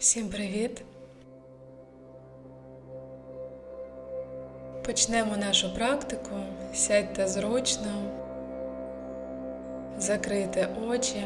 Всім привіт! Почнемо нашу практику. Сядьте зручно, закрийте очі.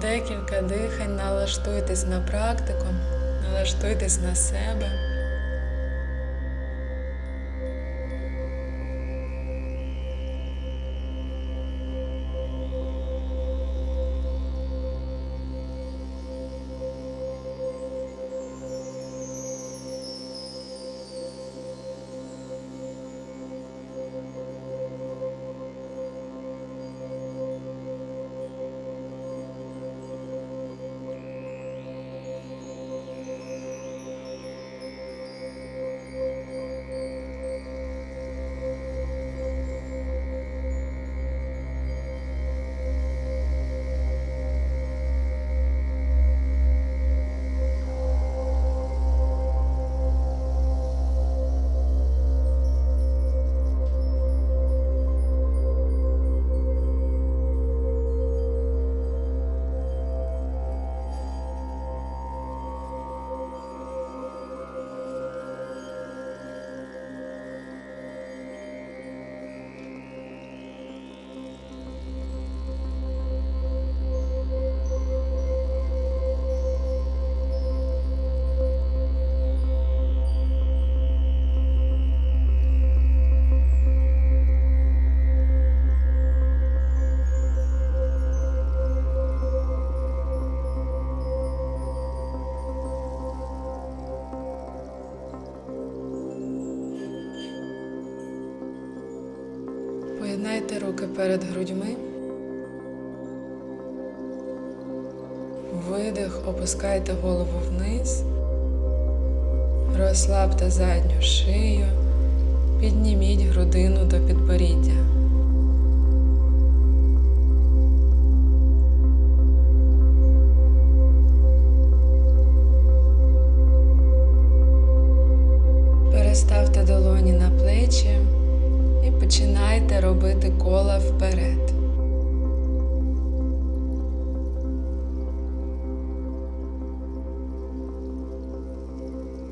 Декілька дихань налаштуйтесь на практику, налаштуйтесь на себе. Перед грудьми. Видих, опускайте голову вниз. Розслабте задню шию. Підніміть грудину до підборіддя. Переставте долоні на плечі і починайте робити кола вперед.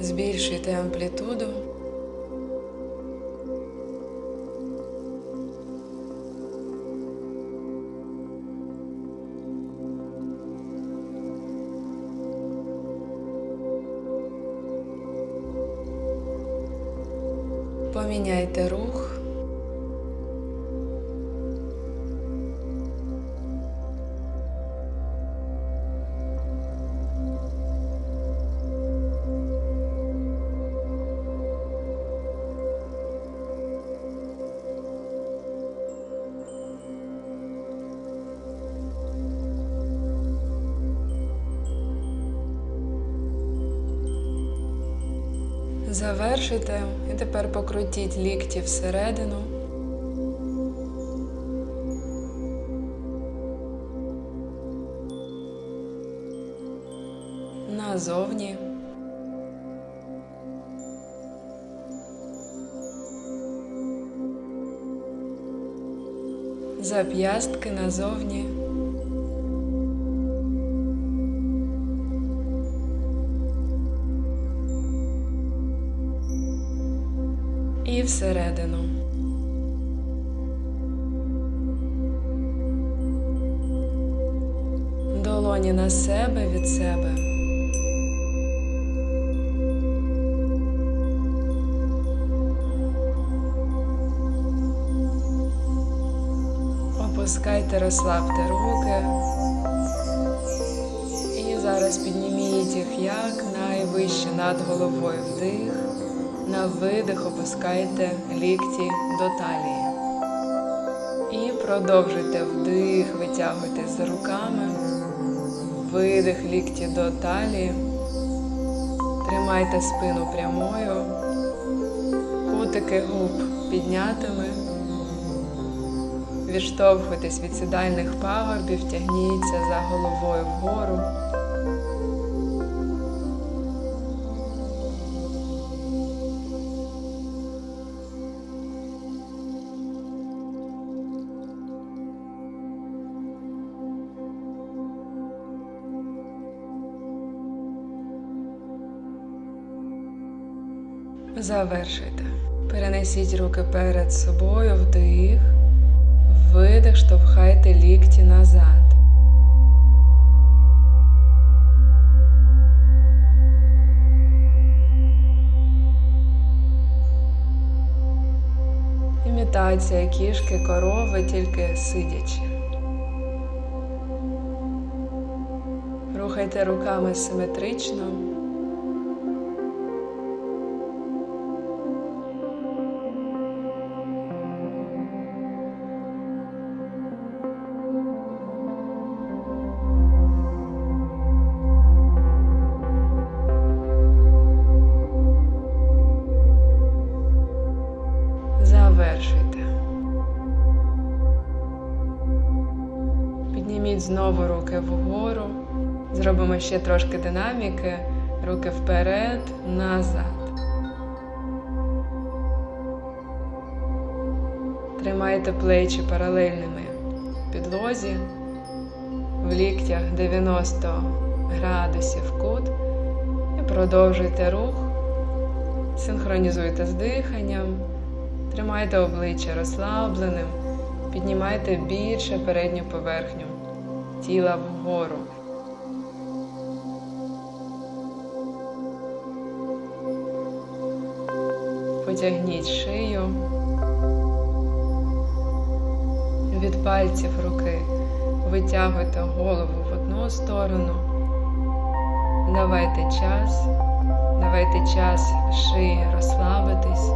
Збільшуйте амплітуду. Поміняйте Завершите і тепер покрутіть лікті всередину. Назовні. Зап'ястки назовні. Всередину. Долоні на себе від себе. Опускайте, розслабте руки. І зараз підніміть їх як найвище над головою вдих. На видих опускайте лікті до талії. І продовжуйте вдих, витягуйтесь за руками. Видих лікті до талії. Тримайте спину прямою. Кутики губ піднятими. Відштовхуйтесь від сідальних пагорбів, тягніться за головою вгору. Завершуйте. Перенесіть руки перед собою, вдих, видих, штовхайте лікті назад. Імітація кішки корови тільки сидячи. Рухайте руками симетрично. Знову руки вгору. Зробимо ще трошки динаміки. Руки вперед, назад. Тримайте плечі паралельними підлозі. В ліктях 90 градусів кут. І продовжуйте рух. Синхронізуйте з диханням. Тримайте обличчя розслабленим, піднімайте більше передню поверхню тіла вгору. Потягніть шию від пальців руки, витягуйте голову в одну сторону. Давайте час, давайте час шиї розслабитись.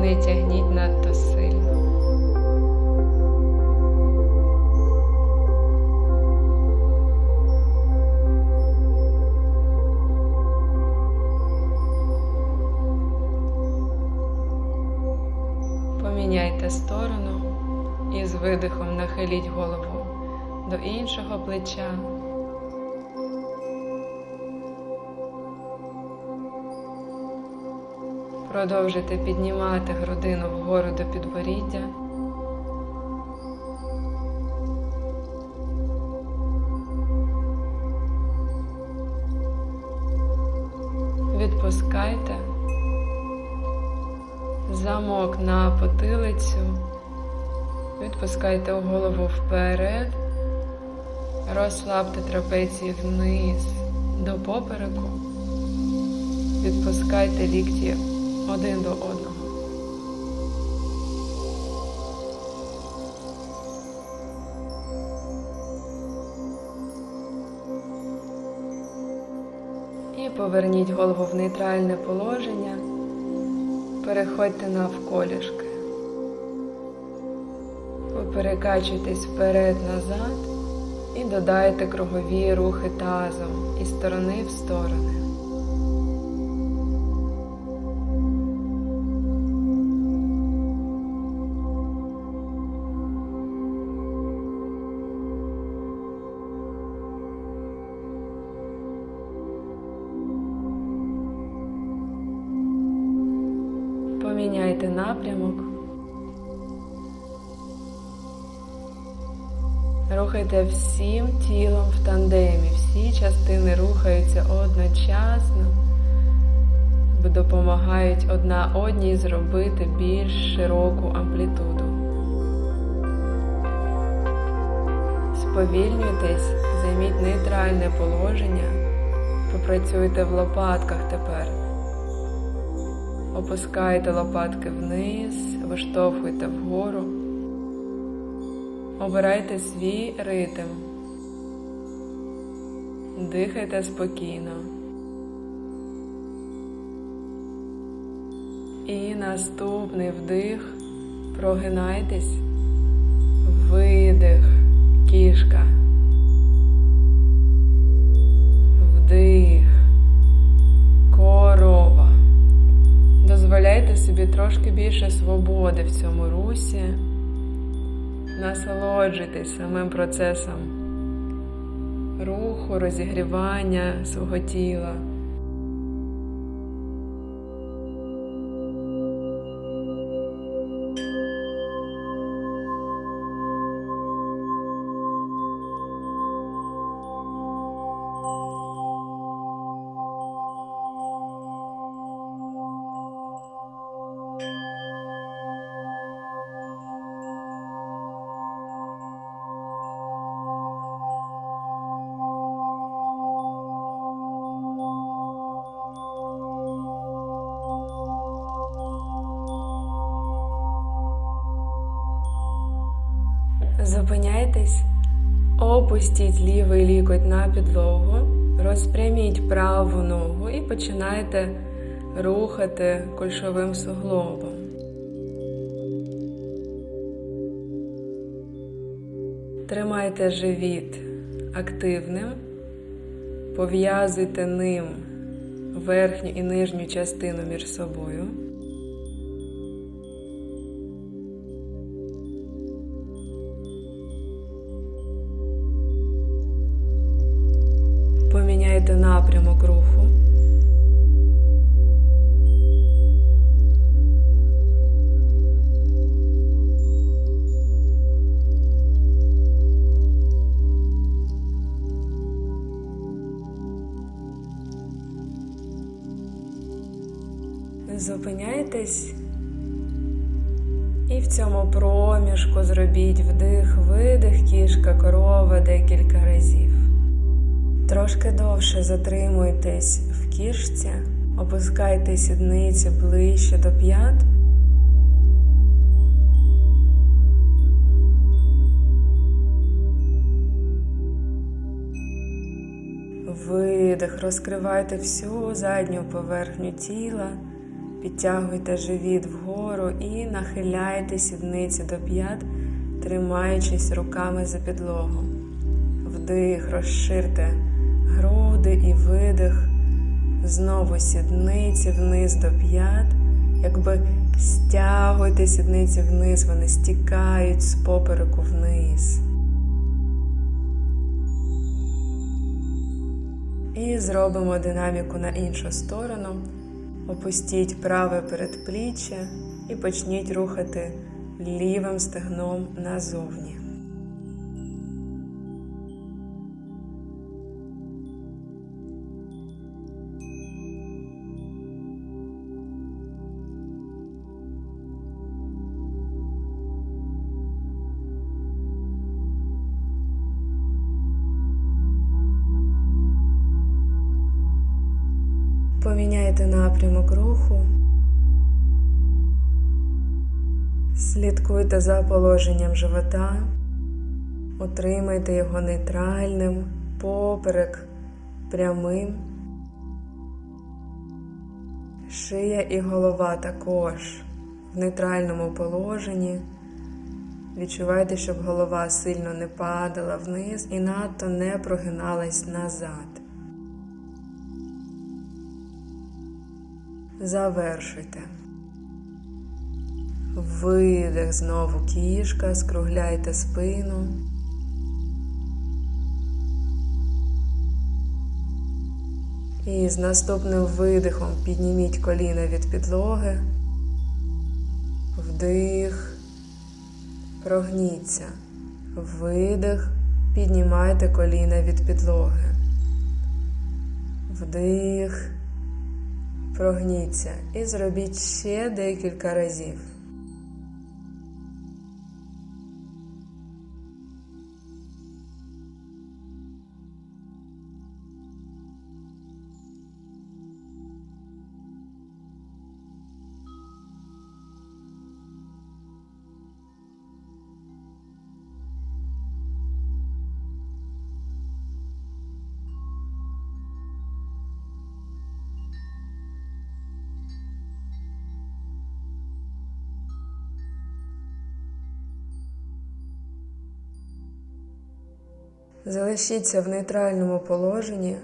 Не тягніть надто сильно. Видихом нахиліть голову до іншого плеча. Продовжуйте піднімати грудину вгору до підборіддя. Відпускайте замок на потилицю, відпускайте голову вперед, розслабте трапеції вниз до попереку, відпускайте лікті один до одного. І поверніть голову в нейтральне положення. Переходьте навколішки. Ви перекачуєтесь вперед-назад і додайте кругові рухи тазом із сторони в сторони. Всім тілом в тандемі. Всі частини рухаються одночасно, допомагають одна одній зробити більш широку амплітуду. Сповільнюйтесь, займіть нейтральне положення, попрацюйте в лопатках тепер. Опускайте лопатки вниз, виштовхуйте вгору. Обирайте свій ритм. Дихайте спокійно. І наступний вдих. Прогинайтесь. Видих. Кішка. Вдих. Корова. Дозволяйте собі трошки більше свободи в цьому русі. Насолоджуйтесь самим процесом руху, розігрівання свого тіла. Лікоть на підлогу, розпряміть праву ногу і починайте рухати кульшовим суглобом. Тримайте живіт активним, пов'язуйте ним верхню і нижню частину між собою. Цьому проміжку зробіть вдих, видих, кішка, корова декілька разів. Трошки довше затримуйтесь в кішці, опускайте сідниці ближче до п'ят. Видих, розкривайте всю задню поверхню тіла, підтягуйте живіт вгору і нахиляйте сідниці до п'ят, тримаючись руками за підлогу. Вдих, розширте груди і видих. Знову сідниці вниз до п'ят. Якби стягуйте сідниці вниз, вони стікають з попереку вниз. І зробимо динаміку на іншу сторону. Опустіть праве передпліччя і почніть рухати лівим стегном назовні. Поміняйте напрямок руху. Слідкуйте за положенням живота, утримайте його нейтральним, поперек прямим. Шия і голова також в нейтральному положенні. Відчувайте, щоб голова сильно не падала вниз і надто не прогиналась назад. Завершуйте. Видих знову кішка, скругляйте спину. І з наступним видихом підніміть коліна від підлоги. Вдих, прогніться. Видих, піднімайте коліна від підлоги. Вдих. Прогніться і зробіть ще декілька разів. Залишіться в нейтральному положенні,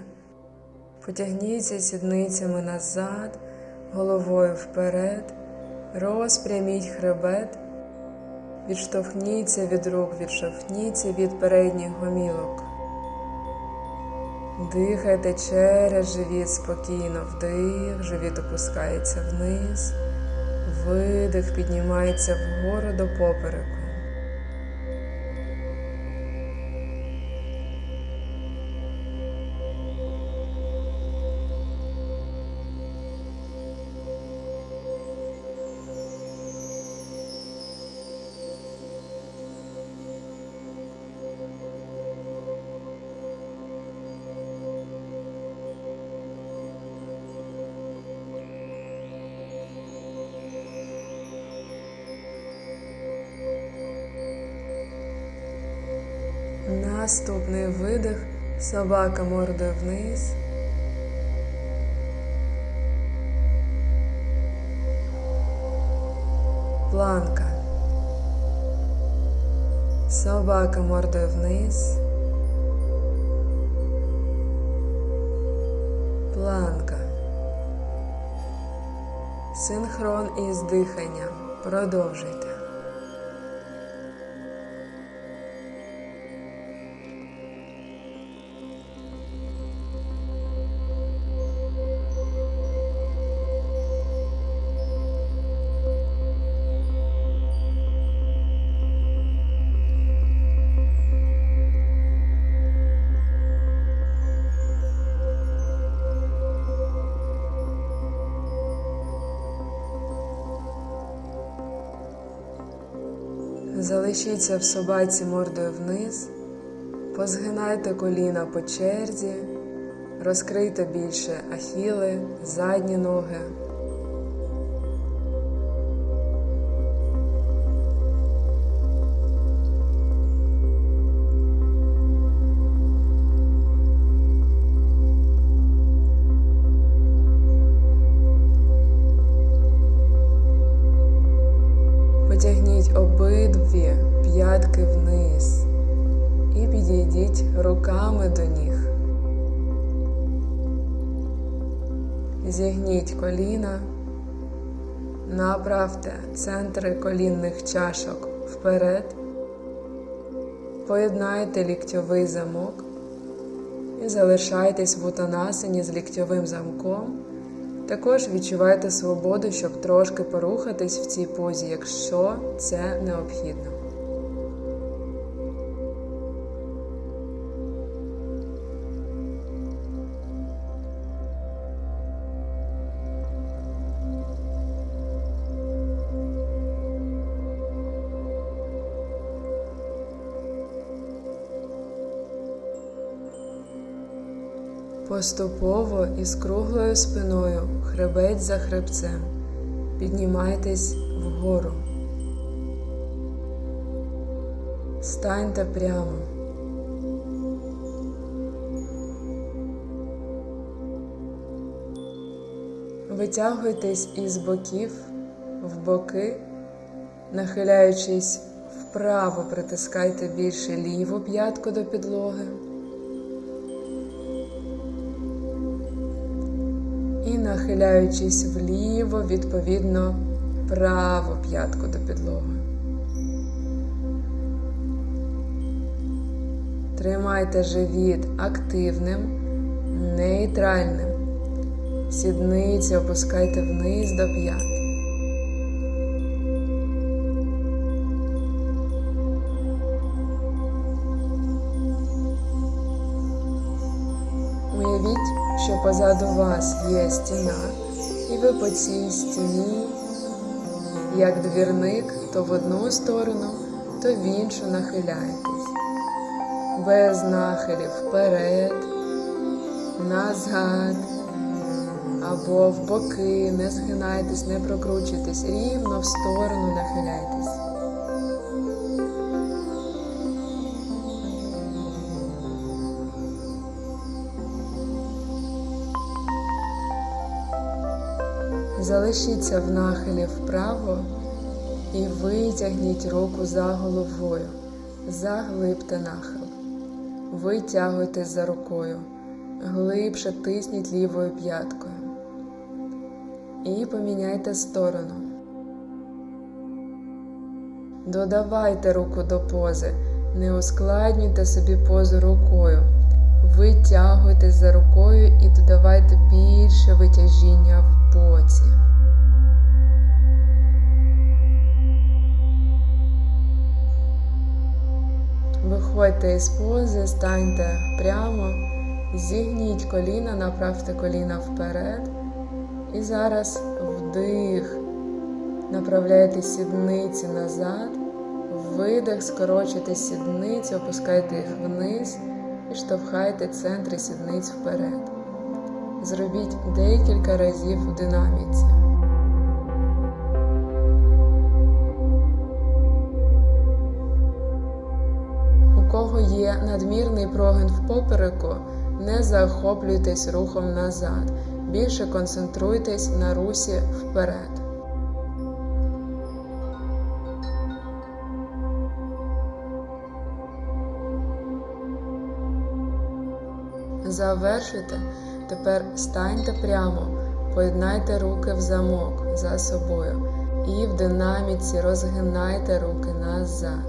потягніться сідницями назад, головою вперед, розпряміть хребет, відштовхніться від рук, відштовхніться від передніх гомілок. Дихайте через живіт спокійно, вдих, живіт опускається вниз, видих, піднімається вгору до попереку. Наступний видих. Собака мордою вниз. Планка. Собака мордою вниз. Планка. Синхрон із диханням. Продовжуйте. Залишіться в собаці мордою вниз, позгинайте коліна по черзі, розкрийте більше ахіли, задні ноги. Направте центри колінних чашок вперед, поєднайте ліктьовий замок і залишайтесь в утанасині з ліктьовим замком. Також відчувайте свободу, щоб трошки порухатись в цій позі, якщо це необхідно. Поступово із круглою спиною, хребець за хребцем, піднімайтесь вгору. Станьте прямо. Витягуйтесь із боків в боки, нахиляючись вправо, притискайте більше ліву п'ятку до підлоги. Нахиляючись вліво, відповідно, праву п'ятку до підлоги. Тримайте живіт активним, нейтральним. Сідниці опускайте вниз до п'ят. Уявіть, що позаду вас є стіна, і ви по цій стіні, як двірник, то в одну сторону, то в іншу нахиляєтесь. Без нахилів вперед, назад або в боки, не згинайтесь, не прокручуйтесь, рівно в сторону нахиляйтесь. Залишіться в нахилі вправо і витягніть руку за головою, заглибте нахил. Витягуйте за рукою, глибше тисніть лівою п'яткою. І поміняйте сторону. Додавайте руку до пози, не ускладнюйте собі позу рукою. Витягуйтесь за рукою і додавайте більше витяжіння в боці. Виходьте із пози, станьте прямо, зігніть коліна, направте коліна вперед. І зараз вдих. Направляйте сідниці назад, видих, скорочуйте сідниці, опускайте їх вниз і штовхайте центри сідниць вперед. Зробіть декілька разів у динаміці. Надмірний прогин в попереку, не захоплюйтесь рухом назад. Більше концентруйтесь на русі вперед. Завершуйте. Тепер станьте прямо, поєднайте руки в замок за собою і в динаміці розгинайте руки назад.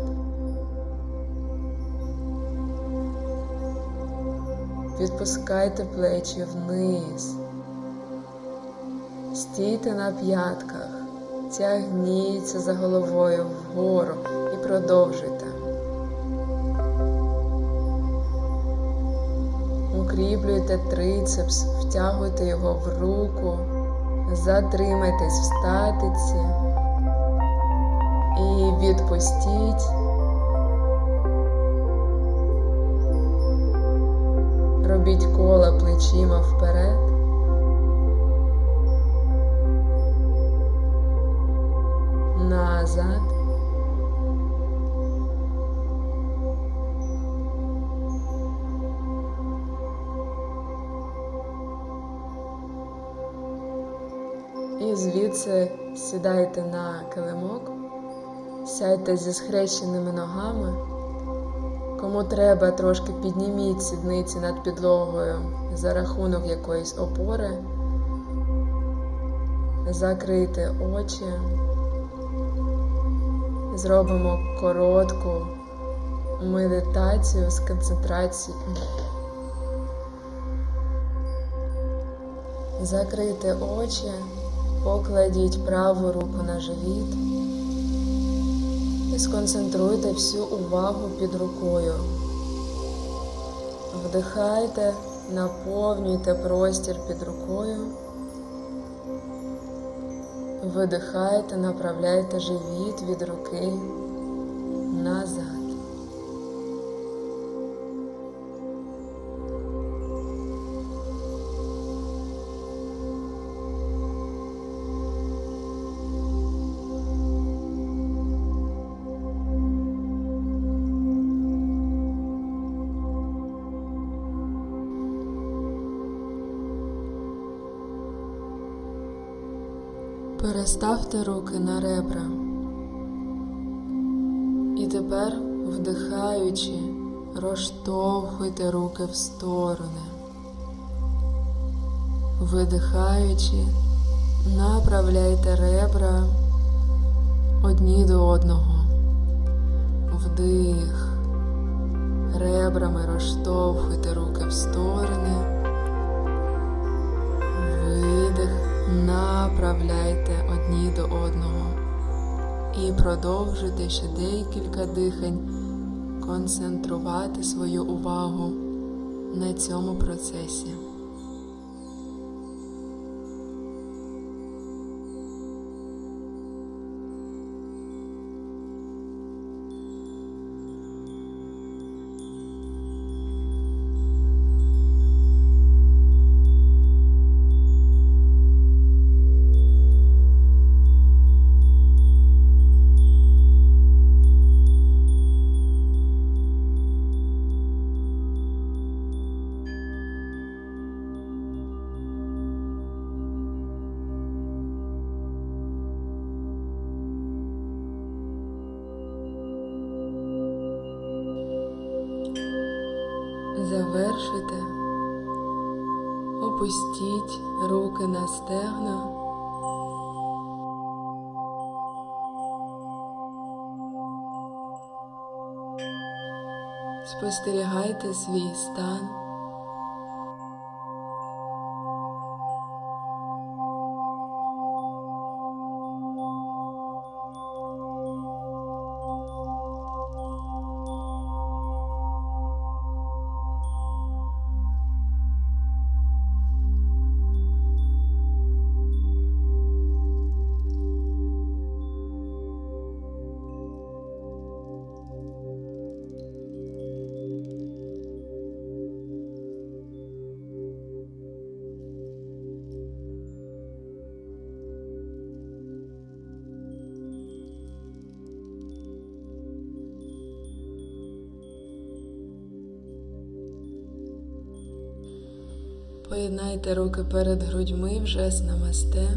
Відпускайте плечі вниз. Стійте на п'ятках, тягніться за головою вгору і продовжуйте. Укріплюйте трицепс, втягуйте його в руку, затримайтесь в статиці і відпустіть. Робіть кола плечима вперед. Назад. І звідси сідайте на килимок, сядьте зі схрещеними ногами. Кому треба, трошки підніміть сідниці над підлогою за рахунок якоїсь опори, закрийте очі, зробимо коротку медитацію з концентрацією. Закрийте очі, покладіть праву руку на живіт сконцентруйте всю увагу під рукою. Вдихайте, наповнюйте простір під рукою. Видихайте, направляйте живіт від руки назад. Переставте руки на ребра. І тепер, вдихаючи, розштовхуйте руки в сторони. Видихаючи, направляйте ребра одні до одного. Вдих. Ребрами розштовхуйте руки в сторони. Видих. Направляйте одні до одного і продовжуйте ще декілька дихань концентрувати свою увагу на цьому процесі. Завершуйте, опустіть руки на стегна. Спостерігайте свій стан. Поєднайте руки перед грудьми вже з намасте.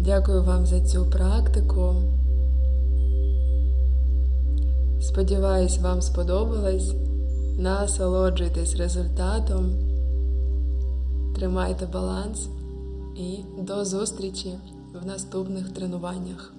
Дякую вам за цю практику. Сподіваюсь, вам сподобалось. Насолоджуйтесь результатом. Тримайте баланс і до зустрічі в наступних тренуваннях.